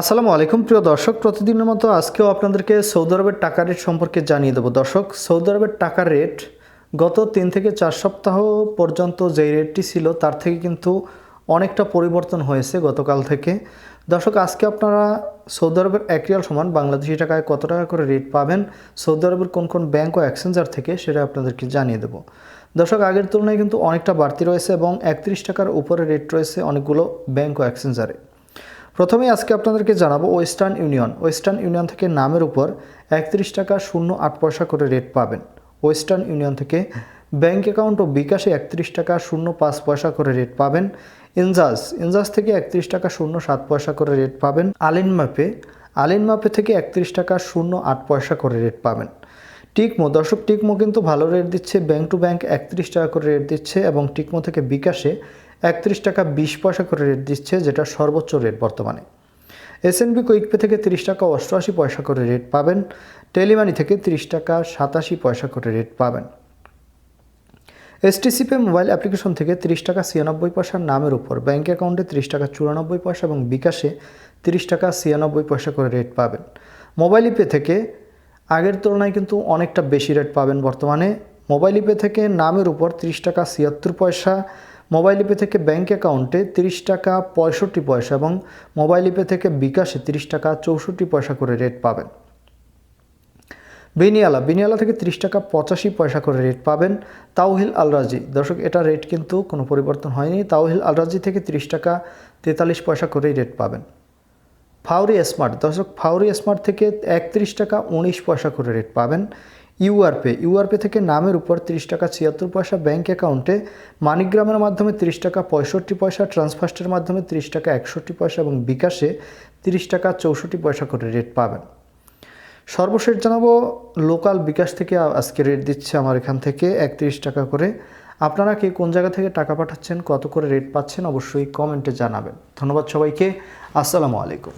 আসসালামু আলাইকুম, প্রিয় দর্শক। প্রতিদিনের মতো আজকেও আপনাদেরকে সৌদি আরবের টাকা রেট সম্পর্কে জানিয়ে দেবো। দর্শক, সৌদি আরবের টাকার রেট গত তিন থেকে চার সপ্তাহ পর্যন্ত যেই রেটটি ছিল, তার থেকে কিন্তু অনেকটা পরিবর্তন হয়েছে গতকাল থেকে। দর্শক, আজকে আপনারা সৌদি আরবের এক রিয়াল সমান বাংলাদেশি টাকায় কত টাকা করে রেট পাবেন, সৌদি আরবের কোন কোন ব্যাংক ও এক্সচেঞ্জার থেকে সেটা আপনাদেরকে জানিয়ে দেবো। দর্শক, আগের তুলনায় কিন্তু অনেকটা বাড়তি রয়েছে এবং একত্রিশ টাকার উপরে রেট রয়েছে অনেকগুলো ব্যাংক ও এক্সচেঞ্জারে। প্রথমেই আজকে আপনাদেরকে জানাব ওয়েস্টার্ন ইউনিয়ন। ওয়েস্টার্ন ইউনিয়ন থেকে নামের উপর একত্রিশ টাকা শূন্য আট পয়সা করে রেট পাবেন। ওয়েস্টার্ন ইউনিয়ন থেকে ব্যাংক অ্যাকাউন্ট ও বিকাশে একত্রিশ টাকা শূন্য পাঁচ পয়সা করে রেট পাবেন। ইনজাস ইনজাস থেকে একত্রিশ টাকা শূন্য সাত পয়সা করে রেট পাবেন। আলিন ম্যাপে আলিন ম্যাপে থেকে একত্রিশ টাকা শূন্য আট পয়সা করে রেট পাবেন। টিকমো, দর্শক টিকমো কিন্তু ভালো রেট দিচ্ছে ব্যাংক টু ব্যাংক একত্রিশ টাকা করে রেট দিচ্ছে এবং টিকমো থেকে বিকাশে একত্রিশ টাকা বিশ পয়সা করে রেট দিচ্ছে, যেটা সর্বোচ্চ রেট বর্তমানে। এসএনবি কুইকপে থেকে তিরিশ টাকা অষ্টআশি পয়সা করে রেট পাবেন। টেলিমানি থেকে তিরিশ টাকা সাতাশি পয়সা করে রেট পাবেন। এসটিসিপে মোবাইল অ্যাপ্লিকেশন থেকে তিরিশ টাকা ছিয়ানব্বই পয়সার নামের উপর। ব্যাঙ্ক অ্যাকাউন্টে তিরিশ টাকা চুরানব্বই পয়সা এবং বিকাশে তিরিশ টাকা ছিয়ানব্বই পয়সা করে রেট পাবেন। মোবাইল ইপে থেকে আগের তুলনায় কিন্তু অনেকটা বেশি রেট পাবেন বর্তমানে। মোবাইল ইপে থেকে নামের উপর তিরিশ টাকা ছিয়াত্তর পয়সা মোবাইল ইপে থেকে ব্যাঙ্ক অ্যাকাউন্টে তিরিশ টাকা, পঁয়ষট্টি পয়সা এবং মোবাইল ইপে থেকে বিকাশে তিরিশ টাকা, চৌষট্টি পয়সা করে রেট পাবেন। বিনিয়ালা বিনিয়ালা থেকে তিরিশ টাকা, পঁচাশি পয়সা করে রেট পাবেন তাওহিল আলরাজি। দর্শক, এটা রেট কিন্তু কোনো পরিবর্তন হয়নি। তাওহিল আলরাজি থেকে তিরিশ টাকা, তেতাল্লিশ পয়সা করেই রেট পাবেন। ফাউরি স্মার্ট, দর্শক, ফাউরি স্মার্ট থেকে একত্রিশ টাকা, উনিশ পয়সা করে রেট পাবেন। ইউআরপে ইউআরপে থেকে নামের উপর তিরিশ টাকা ছিয়াত্তর পয়সা ব্যাঙ্ক অ্যাকাউন্টে মানিগ্রামের মাধ্যমে তিরিশ টাকা পঁয়ষট্টি পয়সা, ট্রান্সফার্স্টের মাধ্যমে তিরিশ টাকা একষট্টি পয়সা এবং বিকাশে তিরিশ টাকা চৌষট্টি পয়সা করে রেট পাবেন। সর্বশেষ জানাব লোকাল বিকাশ থেকে আজকে রেট দিচ্ছে আমার এখান থেকে একত্রিশ টাকা করে। আপনারা কে কোন জায়গা থেকে টাকা পাঠাচ্ছেন, কত করে রেট পাচ্ছেন, অবশ্যই কমেন্টে জানাবেন। ধন্যবাদ সবাইকে, আসসালামু আলাইকুম।